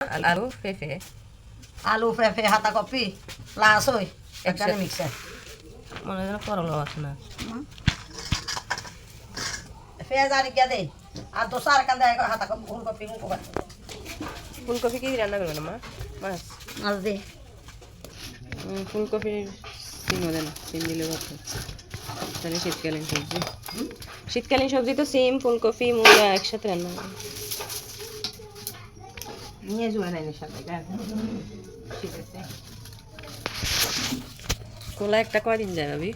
আলু পেঁপে। আলু হাতা কপি লাস হই একসাথে। মিক্সার। মনে হয় করলা আছে না। পেঁয়াজ আর গিয়া আর দোসা আর কান্দা হাতা কপি ফুলকপি ফুলকপি ফুলকপি কি রান্না করবেন মা? মাছ? মাছ দে। সিমও দেন সিম দিলে তাহলে শীতকালীন সবজি। শীতকালীন সবজি তো সিম ফুলকপি মূলা একসাথে রান্না নিয়ে যাবে না সাথে ঠিক আছে কোলা একটা কয়দিন যায় ভাবি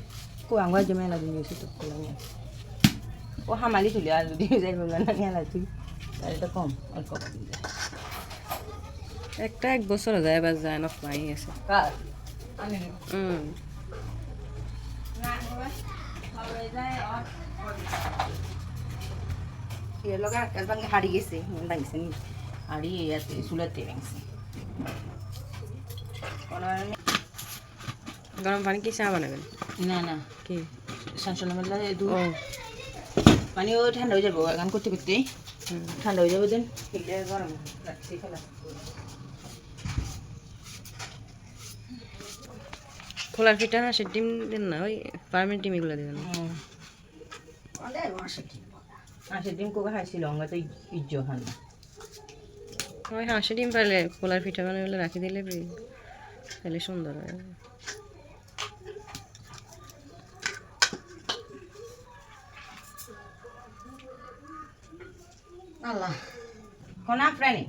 কো আঙ্গুয়া জমে না দিন গেছি তো কোলা নিয়ে ও হামালি চলে আর যদি যাই বললা না নিয়ে লাগছি তাহলে তো কম অল্প দিন যায় একটা এক বছর যায় এবার যায় না পাই আনি হুম লগে আকাশ ভাঙে হাড়ি নি হাড়ি আছে চুলাতে ভাঙছে গরম পানি কি চা বানাবেন? না না। কি? সানসলা মেলা দু ও। পানি ও ঠান্ডা হয়ে যাব গান করতে করতে। ঠান্ডা হয়ে যাবে দেন। গরম রাখছি ফেলা খোলার পিঠা হাঁসের ডিম দেন না ওই ফার্মের ডিম এগুলো দেবেন। না মাসের ডিম কোকা খাইছিল আমরা তো ইজ্জ খান না। ওই হাঁসের ডিম পারলে খোলার পিঠা বানালে রাখি দিলে তাহলে সুন্দর হয়। আল্লাহ। কোনা প্রাণী।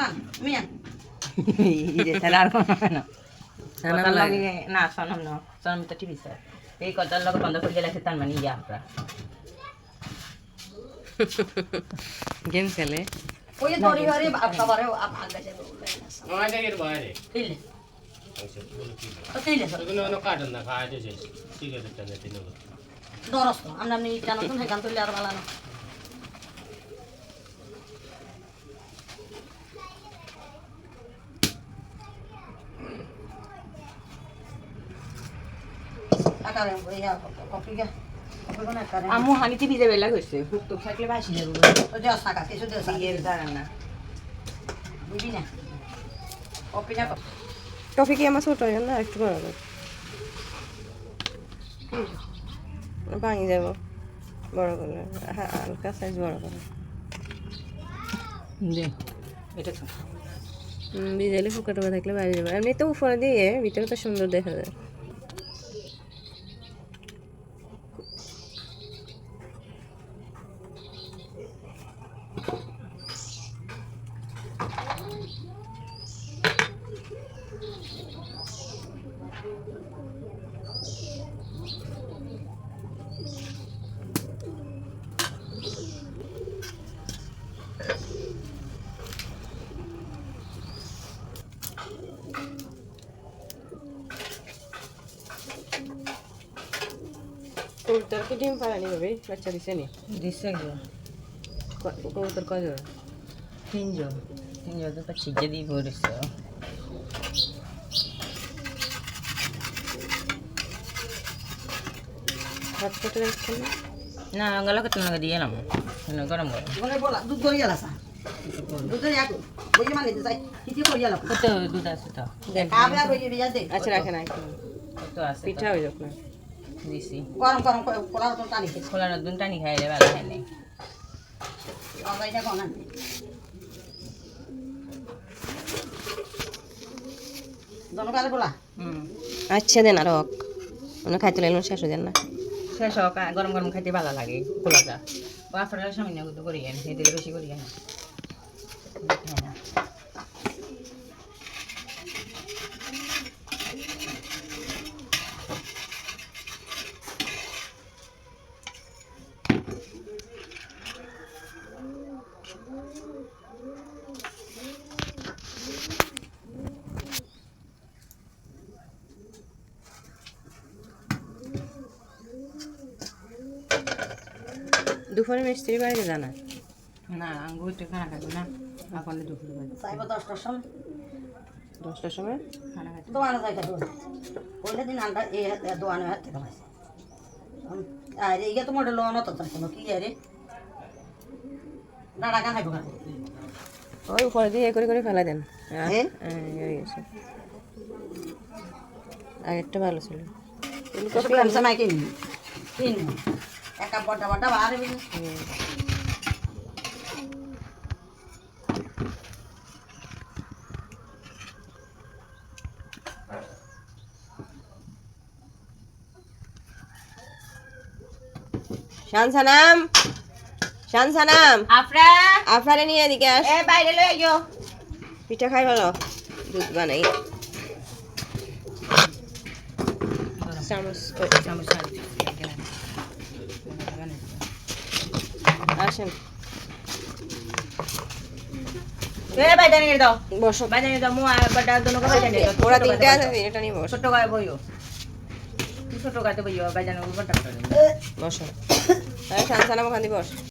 না মিয়া। আর সনম না। সনম তো টিভি স্যার এই কথার লগে বন্ধ করে গেলে তার মানে ইয়া আমরা। গেম খেলে। ওই দড়ি হরে খাবারে আগে যাবে বাইরে কাটন না ঠিক আছে তিন দরস আমরা নি জানো তো তুলে আর আকারে ইয়া কফি গা। কফি বানা আমু হানিতে ভিজে বেলা হয়েছে থাকলে ভাসি যাব তো কিছু দেও সাকা দাঁড়ান না। না। কি আমার ছোট হয় না একটু করে ভাঙি যাব। বড় করে হা- হালকা সাইজ বড় করে এটা ভিজাইলে থাকলে বাইরে যাবে। এমনি তো উপরে দিয়ে ভিতরে তো সুন্দর দেখা যায়। কবুতর কি ডিম পাড়ানি হবে বাচ্চা দিছে নি? দিছে গো ক- কবুতর কয় জোড়া তিনজন। তিনজন তো ছিজে দিয়ে পড়েছে। হাত কেটে রাখছেন না? না গলা কত লাগা দিয়ে এলাম গরম গরম। বলে বলা দুধ ধরে গেল সা দুধ ধরে এক বই যাই কিতি করে গেল। কত দুধ আছে তো? আবে আর বই বিয়া দে। আচ্ছা পিঠা হয়ে যাক না। দিছি গরম গরম কলা তো টানি খেয়েছে খোলার দুধ টানি খাইলে ভালো হয় নাই। দনকালে বলা হুম। আচ্ছা দেন আর হক। মানে খাইতে লাগল শেষ হয়ে যান না। শেষ হোক গরম গরম খাইতে ভালো লাগে খোলাটা বাফারের সামনে করি দিলে বেশি করি না দুপুরে মিস্ত্রি বাড়িতে জানা না? আঙ্গুর তো খানা খাব না। এখন দুপুর বাজে সাইব দশটার সময়। দশটার সময়? খানা খাইতে। দোয়ানো যাই খাব পয়লা দিন আন্ডা এ দোয়ানো হাত থেকে পাইছে আরে ইয়ে তো মোটে লোন তো তার কি আরে দাঁড়া কান খাইবো ওই উপরে দিয়ে এ করে করে ফেলা দেন। হ্যাঁ? গেছে। আগেরটা ভালো ছিল। কপি আনছে না কিনি কিনি একা বড় বড় বার। শানসানাম শানসানাম আফরা। আফারে নিয়ে এদিকে আস। এ বাইরে লই আইও পিঠা খাই ভালো দুধ বানাই। চামচ চামচ আর আসেন। বসো। ওরা তিনটে আছে এটা নিয়ে বসো। ছোট গায়ে বইও। তুই ছোট গায়ে বইও বাইরে নিয়ে বড় বসো। তাহলে ওখান দিয়ে বস।